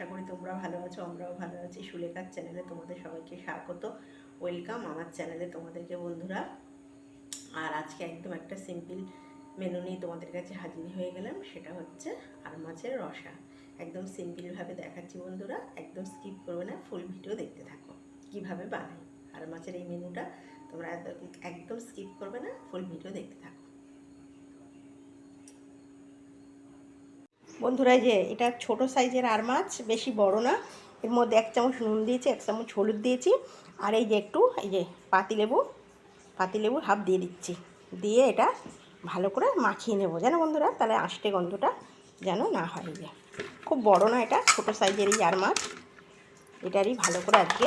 আশা করি তোমরা ভালো আছো, আমরাও ভালো আছি। সুলেখার চ্যানেলে তোমাদের সবাইকে স্বাগত। ওয়েলকাম আমার চ্যানেলে তোমাদেরকে বন্ধুরা। আর আজকে একদম একটা সিম্পল মেনু নিয়ে তোমাদের কাছে হাজির হয়ে গেলাম, সেটা হচ্ছে আর মাছের রসা। একদম সিম্পলভাবে দেখাচ্ছি বন্ধুরা, একদম স্কিপ করবে না ফুল ভিডিও দেখতে থাকো। কীভাবে বানাই আর মাছের এই মেনুটা তোমরা একদম- স্কিপ করবে না ফুল ভিডিও দেখতে থাকো। বন্ধুরা যে এটা ছোট সাইজের আর মাছ, বেশি বড় না। এর মধ্যে এক চামচ নুন দিয়েছি, এক চামচ হলুদ দিয়েছি, আর এই যে একটু, এই যে পাতিলেবু পাতিলেবু হাফ দিয়ে দিচ্ছি। দিয়ে এটা ভালো করে মাখিয়ে নেব। জানো বন্ধুরা, তাহলে আষ্টে গন্ধটা যেন না হয় যে। খুব বড় না এটা, ছোট সাইজের এই আর মাছ। এটারই ভালো করে আজকে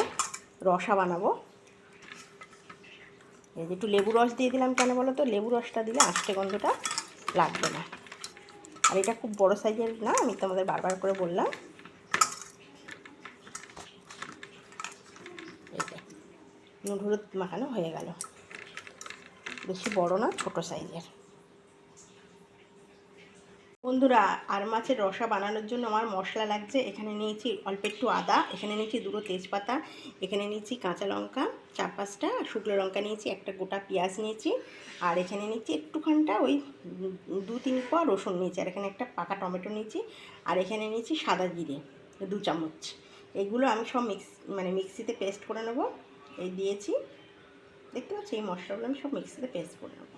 রসা বানাবো। এই যে একটু লেবু রস দিয়ে দিলাম কেন বলো তো? লেবু রসটা দিলে আষ্টে গন্ধটা লাগবে না। আর এটা খুব বড় সাইজের না, আমি তোমাদের বারবার করে বললাম। হলুদ মাখানো হয়ে গেল। বেশি বড় না, ছোট সাইজের। বন্ধুরা, আর মাছের রসা বানানোর জন্য আমার মশলা লাগছে। এখানে নিয়েছি অল্প একটু আদা, এখানে নিয়েছি দুটো তেজপাতা, এখানে নিয়েছি কাঁচা লঙ্কা। চার পাঁচটা শুকনো লঙ্কা নিয়েছি, একটা গোটা পেঁয়াজ নিয়েছি, আর এখানে নিয়েছি একটুখানটা ওই দু তিন কোয়া রসুন নিয়েছি, আর এখানে একটা পাকা টমেটো নিয়েছি, আর এখানে নিয়েছি সাদা জিরে, দু চামচ। এগুলো আমি সব মিক্স মানে মিক্সিতে পেস্ট করে নেব, এই দিয়েছি, দেখতে পাচ্ছি এই মশলাগুলো আমি সব মিক্সিতে পেস্ট করে নেব।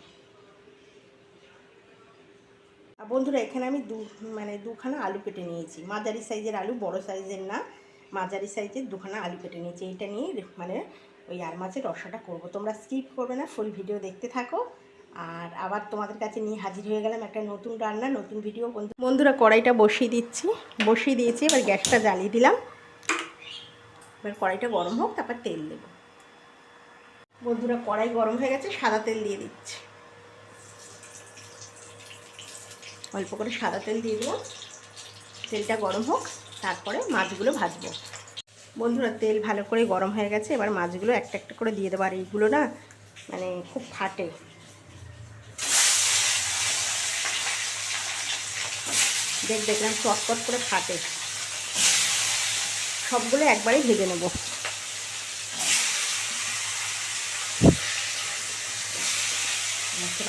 আর বন্ধুরা, এখানে আমি দু মানে দুখানা আলু কেটে নিয়েছি, মাঝারি সাইজের আলু, বড় সাইজের না, মাঝারি সাইজের দুখানা আলু কেটে নিয়েছি এটা নিয়ে মানে ওই আর মাছের রসাটা করব। তোমরা স্কিপ করবে না ফুল ভিডিও দেখতে থাকো। আর আবার তোমাদের কাছে নিয়ে হাজির হয়ে গেলাম একটা নতুন রান্না, নতুন ভিডিও বন্ধু বন্ধুরা কড়াইটা বসিয়ে দিচ্ছি, বসিয়ে দিয়েছি, এবার গ্যাসটা জ্বালিয়ে দিলাম। এবার কড়াইটা গরম হোক, তারপর তেল দেবো। বন্ধুরা, কড়াই গরম হয়ে গেছে, সাদা তেল দিয়ে দিচ্ছি। অল্প করে সাদা তেল দিয়ে দিলাম। তেলটা গরম হোক, তারপরে মাছগুলো ভাজবো। বন্ধুরা, তেল ভালো করে গরম হয়ে গেছে, এবার মাছগুলো একটা একটা করে দিয়ে দেবো। আর এইগুলো না মানে খুব ফাটে। দেখ, দেখলাম চটপট করে ফাটে। সবগুলো একবারেই ভেজে নেব।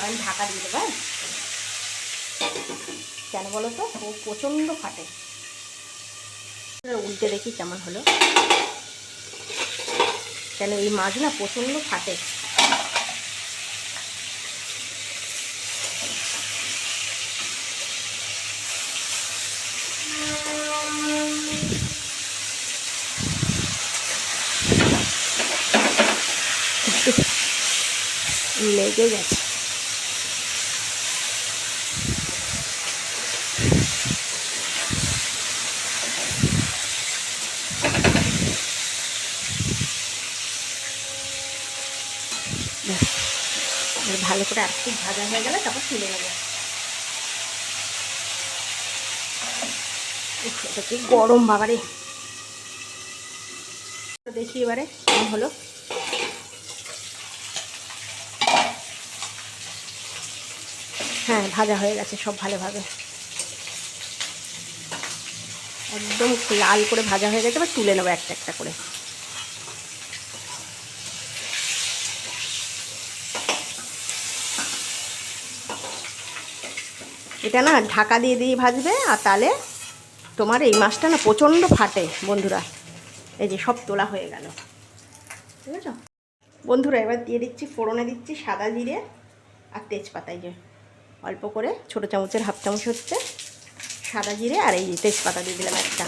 আমি ঢাকা দিয়ে দেবো হ্যাঁ? কেন বলো তো? ও প্রচণ্ড ফাটে। উল্টে দেখি কেমন হলো। কেন এই মাছ না প্রচণ্ড ফাটে। লেগে গেছে। ভালো করে একটু ভাজা হয়ে গেলে তারপর তুলে নেব। গরম বাবারে। দেখি এবারে হলো। হ্যাঁ ভাজা হয়ে গেছে সব ভালোভাবে। একদম লাল করে ভাজা হয়ে গেছে, এবার তুলে নেব একটা একটা করে। এটা না ঢাকা দিয়ে দিয়ে ভাজবে আর তাহলে তোমার এই মাছটা না প্রচণ্ড ফাটে, বন্ধুরা। এই যে সব তোলা হয়ে গেল। ঠিক আছে বন্ধুরা, এবার দিয়ে দিচ্ছি ফোড়নে দিচ্ছি সাদা জিরে আর তেজপাতায় যে অল্প করে ছোটো চামচের, হাফ চামচ হচ্ছে সাদা জিরে আর এই তেজপাতা দিয়ে দিলাম একটা।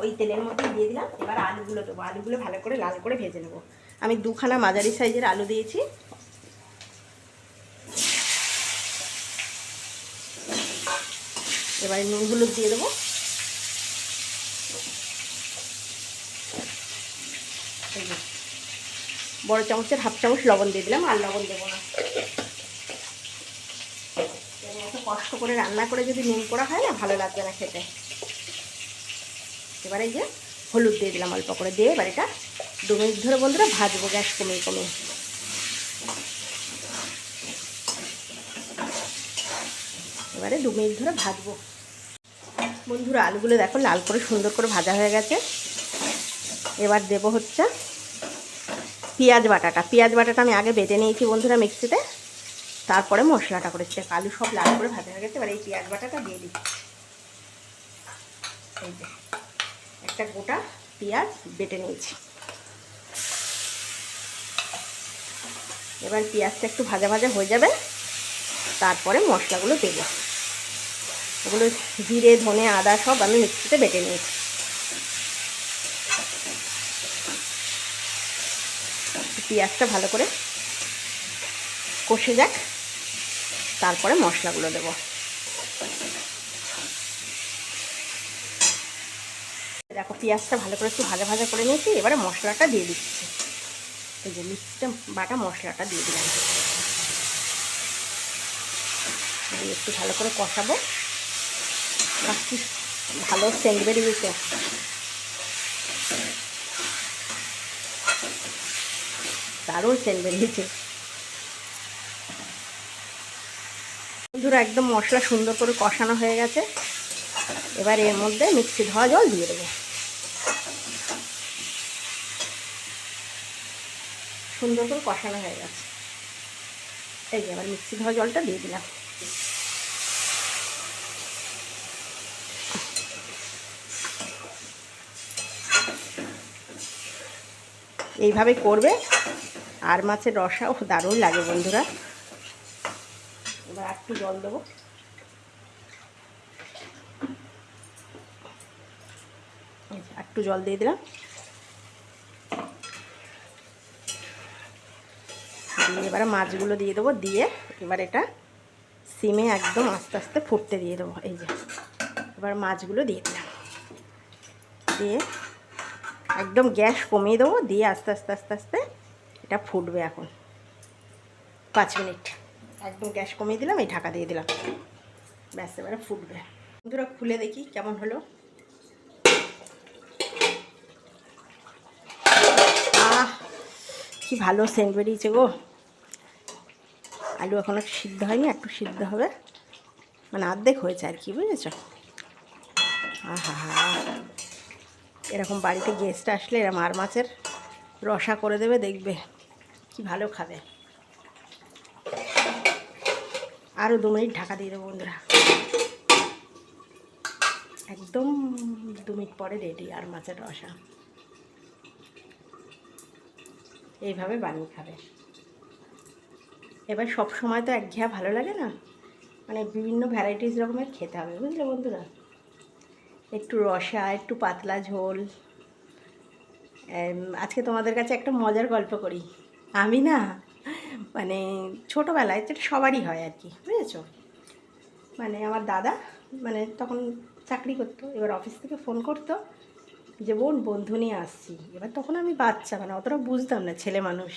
ওই তেলের মধ্যে দিয়ে দিলাম। এবার আলুগুলো দেবো। আলুগুলো ভালো করে লাল করে ভেজে নেব। আমি দুখানা মাঝারি সাইজের আলু দিয়েছি। এবারে নুন হলুদ দিয়ে দেবো। বড় চামচের হাফ চামচ লবণ দিয়ে দিলাম, আর লবণ দেবো না। এত কষ্ট করে রান্না করে যদি নুন করা হয় না, ভালো লাগবে না খেতে। এবারে যে হলুদ দিয়ে দিলাম অল্প করে দিয়ে এবার এটা দু মিনিট ধরে বন্ধুরা ভাজবো, গ্যাস কমিয়ে কমিয়ে। এবারে দু মিনিট ধরে ভাজবো। বন্ধুরা, আলুগুলো দেখো লাল করে সুন্দর করে ভাজা হয়ে গেছে। এবার দেব হচ্ছে পেঁয়াজ বাটাটা। পেঁয়াজ বাটাটা আমি আগে বেটে নিয়েছি বন্ধুরা মিক্সিতে। তারপরে মশলাটা করেছি। আলু সব লাল করে ভাজা হয়ে গেছে, এবার এই পেঁয়াজ বাটাটা দিয়ে দিচ্ছি। এই যে, একটা গোটা পেঁয়াজ বেটে নিয়েছি। এবার পেঁয়াজটা একটু ভাজা ভাজা হয়ে যাবে। তারপরে মশলাগুলো দেবো। ওগুলো জিরে, ধনে, আদা সব আমি মিক্সিতে বেটে নিয়েছি। পেঁয়াজটা ভালো করে কষে যাক, তারপরে মশলাগুলো দেবো। দেখো পেঁয়াজটা ভালো করে একটু ভাজা ভাজা করে নিয়েছি, এবারে মশলাটা দিয়ে দিচ্ছি। এই যে মিক্সিটা বাটা মশলাটা দিয়ে দিলাম। দিয়ে একটু ভালো করে কষাবো। ভালো সেন্ট বেরিয়েছে দারুণ সেন্ট বেরিয়েছে বন্ধুরা, একদম মশলা সুন্দর করে কষানো হয়ে গেছে। এবার এর মধ্যে মিক্সি ধোয়া জল দিয়ে দেবো। সুন্দর করে কষানো হয়ে গেছে। এই যে, এবার মিক্সি ধোয়া জলটা দিয়ে দিলাম। এইভাবে করবে। আর মাছের রসাও দারুণ লাগে বন্ধুরা। এবার একটু জল দেবো। একটু জল দিয়ে দিলাম। দিয়ে এবারে মাছগুলো দিয়ে দেবো। দিয়ে এবার এটা সিমে একদম আস্তে আস্তে ফুটতে দিয়ে দেবো। এই যে, এবার মাছগুলো দিয়ে দিলাম। দিয়ে একদম গ্যাস কমিয়ে দেবো, দিয়ে আস্তে আস্তে আস্তে আস্তে এটা ফুটবে এখন। পাঁচ মিনিট। একদম গ্যাস কমিয়ে দিলাম, এই ঢাকা দিয়ে দিলাম। ব্যাস, এবারে ফুটবে। বন্ধুরা, খুলে দেখি কেমন হলো। আহ, কি ভালো সেন্ট বেরিয়েছে গো। আলু এখনও সিদ্ধ হয়নি, একটু সিদ্ধ হবে। মানে অর্ধেক হয়েছে আর কি, বুঝেছ? আহা হা এরকম বাড়িতে গেস্ট আসলে এরকম আর মাছের রসা করে দেবে, দেখবে কি ভালো খাবে। আরও দু মিনিট ঢাকা দিয়ে দেবো বন্ধুরা। একদম দু মিনিট পরে রেডি আর মাছের রসা। এইভাবে বানিয়ে খাবে। এবার সব সময় তো একঘেয়া ভালো লাগে না? মানে বিভিন্ন ভ্যারাইটিস রকমের খেতে হবে, বুঝলে বন্ধুরা? একটু রসা, একটু পাতলা ঝোল। আজকে তোমাদের কাছে একটা মজার গল্প করি। আমি না মানে ছোটোবেলায় যেটা সবারই হয় আর কি, বুঝেছ? মানে আমার দাদা মানে তখন চাকরি করতো, এবার অফিস থেকে ফোন করতো যে, বোন, বন্ধু নিয়ে আসছি। এবার তখন আমি বাচ্চা মানে অতটা বুঝতাম না, ছেলে মানুষ।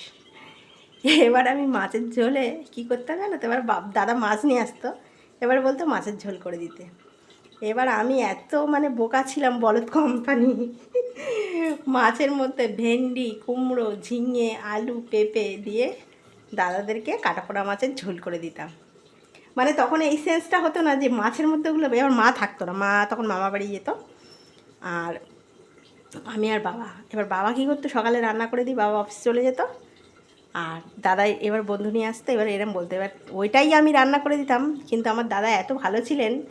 এবার আমি মাছের ঝোলে কী করতাম জানো তো, এবার দাদা মাছ নিয়ে আসতো। এবার বলতো মাছের ঝোল করে দিতে। এবার আমি এত মানে বোকা ছিলাম বলদ কোম্পানি মাছের মধ্যে ভেন্ডি, কুমড়ো, ঝিঙে, আলু, পেঁপে দিয়ে দাদাদেরকে কাটাপোড়া মাছের ঝোল করে দিতাম। মানে তখন এই সেন্সটা হতো না যে মাছের মধ্যে ওগুলো এবার মা থাকতো না, মা তখন মামা বাড়ি যেত। আর আমি আর বাবা। এবার বাবা কী করতো? সকালে রান্না করে দিই বাবা অফিস চলে যেত। আর দাদা এবার বন্ধু নিয়ে আসতো। এবার এরম বলতো, এবার ওইটাই আমি রান্না করে দিতাম। কিন্তু আমার দাদা এত ভালো ছিলেন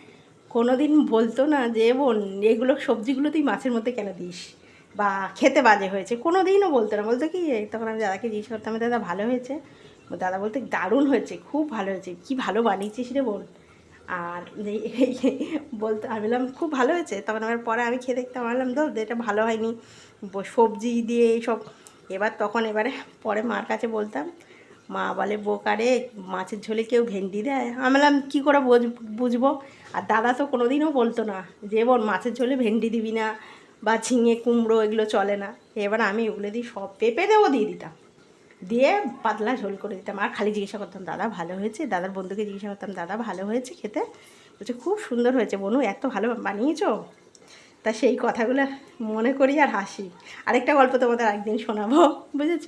কোনো দিন বলতো না যে, বোন, এগুলো সবজিগুলো তুই মাছের মধ্যে কেন দিস? বা, খেতে বাজে হয়েছে। কোনো দিনও বলতো না। বলতো কি তখন আমি দাদাকে জিজ্ঞেস করতাম দাদা, ভালো হয়েছে? দাদা বলতে দারুণ হয়েছে, খুব ভালো হয়েছে। কি ভালো বানিয়েছিস রে বোন? আর বলতে, আমি বললাম, খুব ভালো হয়েছে? তখন আমার পরে আমি খেয়ে দেখতাম বললাম, ধর, এটা ভালো হয়নি। সবজি দিয়ে এইসব এবার তখন এবারে পরে মার কাছে বলতাম মা বলে বোকারে মাছের ঝোলে কেউ ভেন্ডি দেয়? আমি বললাম, কী করে বুঝব? আর দাদা তো কোনো দিনও বলতো না যে, বোন, মাছের ঝোলে ভেন্ডি দিবি না বা ঝিঙে, কুমড়ো এগুলো চলে না। এবার আমি ওগুলো দিয়ে সব পেঁপে দেবো দিয়ে দিতাম। দিয়ে পাতলা ঝোল করে দিতাম। আর খালি জিজ্ঞাসা করতাম, দাদা, ভালো হয়েছে? দাদার বন্ধুকে জিজ্ঞাসা করতাম, দাদা, ভালো হয়েছে খেতে? বলছে, খুব সুন্দর হয়েছে বনু, এত ভালো বানিয়েছো? তা সেই কথাগুলো মনে করি আর হাসি। আরেকটা গল্প তোমাদের একদিন শোনাবো, বুঝেছ?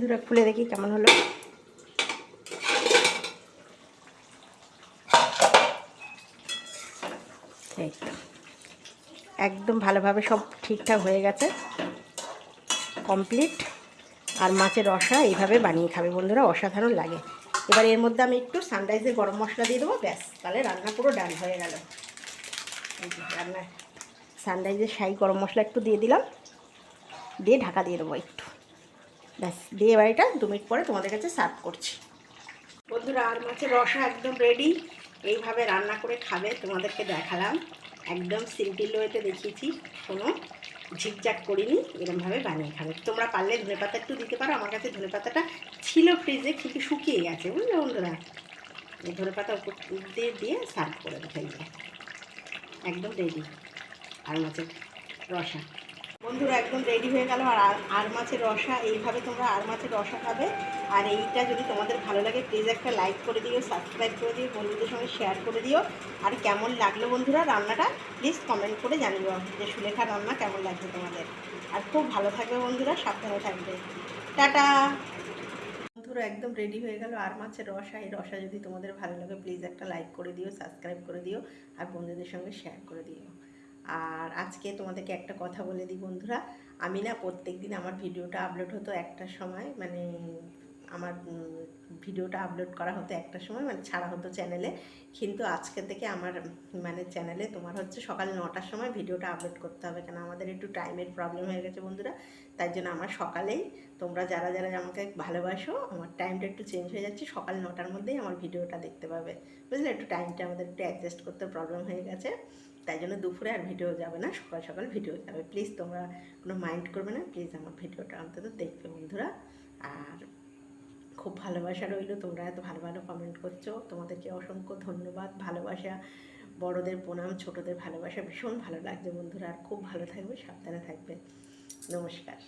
দুটো খুলে দেখি কেমন হলো। একদম ভালোভাবে সব ঠিকঠাক হয়ে গেছে। কমপ্লিট। আর মাছের রসা এইভাবে বানিয়ে খাবে বন্ধুরা, অসাধারণ লাগে। এবার এর মধ্যে আমি একটু সানরাইজের গরম মশলা দিয়ে দেবো, ব্যাস। তাহলে রান্না পুরো ডান হয়ে গেল। রান্না সানরাইজের শাহি গরম মশলা একটু দিয়ে দিলাম। দিয়ে ঢাকা দিয়ে দেবো একটু। ব্যাস দিয়ে এটা দু মিনিট পরে তোমাদের কাছে সার্ভ করছি। বন্ধুরা, আর মাছের রসা একদম রেডি এইভাবে রান্না করে খাবে, তোমাদেরকে দেখালাম। একদম সিম্পল ওয়েতে দেখিয়েছি। কোনো ঝিকঝাক করিনি এরকমভাবে বানিয়ে খাবে। তোমরা পারলে ধনে পাতা একটু দিতে পারো। আমার কাছে ধনে পাতাটা ছিল ফ্রিজে কিন্তু শুকিয়ে গেছে, বুঝলে বন্ধুরা? ধনে পাতা উপর দিয়ে দিয়ে সার্ভ করে ফেলবে একদম রেডি আর মাছের রসা। বন্ধুরা, একদম রেডি হয়ে গেল। আর আর- মাছের রসা, এইভাবে তোমরা আর মাছের রসা খাবে। আর এইটা যদি তোমাদের ভালো লাগে প্লিজ একটা লাইক করে দিও সাবস্ক্রাইব করে দিও, বন্ধুদের সঙ্গে শেয়ার করে দিও। আর কেমন লাগল বন্ধুরা রান্নাটা প্লিজ কমেন্ট করে জানিও যে সুলেখা রান্না কেমন লাগছে তোমাদের। আর খুব ভালো থাকবে বন্ধুরা, সাবধানে থাকবে। টাটা! বন্ধুরা, একদম রেডি হয়ে গেল আর মাছের রসা। এই রসা যদি তোমাদের ভালো লাগে প্লিজ একটা লাইক করে দিও সাবস্ক্রাইব করে দিও, আর বন্ধুদের সঙ্গে শেয়ার করে দিও। আর আজকে তোমাদেরকে একটা কথা বলে দিই বন্ধুরা। আমি না প্রত্যেক দিন আমার ভিডিওটা আপলোড হতো একটার সময় মানে আমার ভিডিওটা আপলোড করা হতো একটা সময় মানে ছাড়া হতো চ্যানেলে কিন্তু আজকে থেকে আমার মানে চ্যানেলে তোমার হচ্ছে সকাল নটার সময় ভিডিওটা আপলোড করতে হবে, কেন আমাদের একটু টাইমের প্রবলেম হয়ে গেছে বন্ধুরা। তাই জন্য আমার সকালেই তোমরা যারা যারা আমাকে ভালোবাসো, আমার টাইমটা একটু চেঞ্জ হয়ে যাচ্ছে, সকাল নটার মধ্যেই আমার ভিডিওটা দেখতে পাবে। বুঝলে? একটু টাইমটা আমাদের একটু অ্যাডজাস্ট করতে প্রবলেম হয়ে গেছে। তাই জন্য দুপুরে আর ভিডিও যাবে না, সকাল সকাল ভিডিও যাবে। প্লিজ তোমরা কোনো মাইন্ড করবে না প্লিজ আমার ভিডিওটা অন্তত দেখবে বন্ধুরা। আর খুব ভালোবাসা রইল, তোমরা এত ভালো ভালো কমেন্ট করছ। তোমাদেরকে অসংখ্য ধন্যবাদ, ভালোবাসা, বড়দের প্রণাম, ছোটদের ভালোবাসা ভীষণ ভালো লাগছে বন্ধুরা। আর খুব ভালো থাকবে, সাবধানে থাকবে। নমস্কার।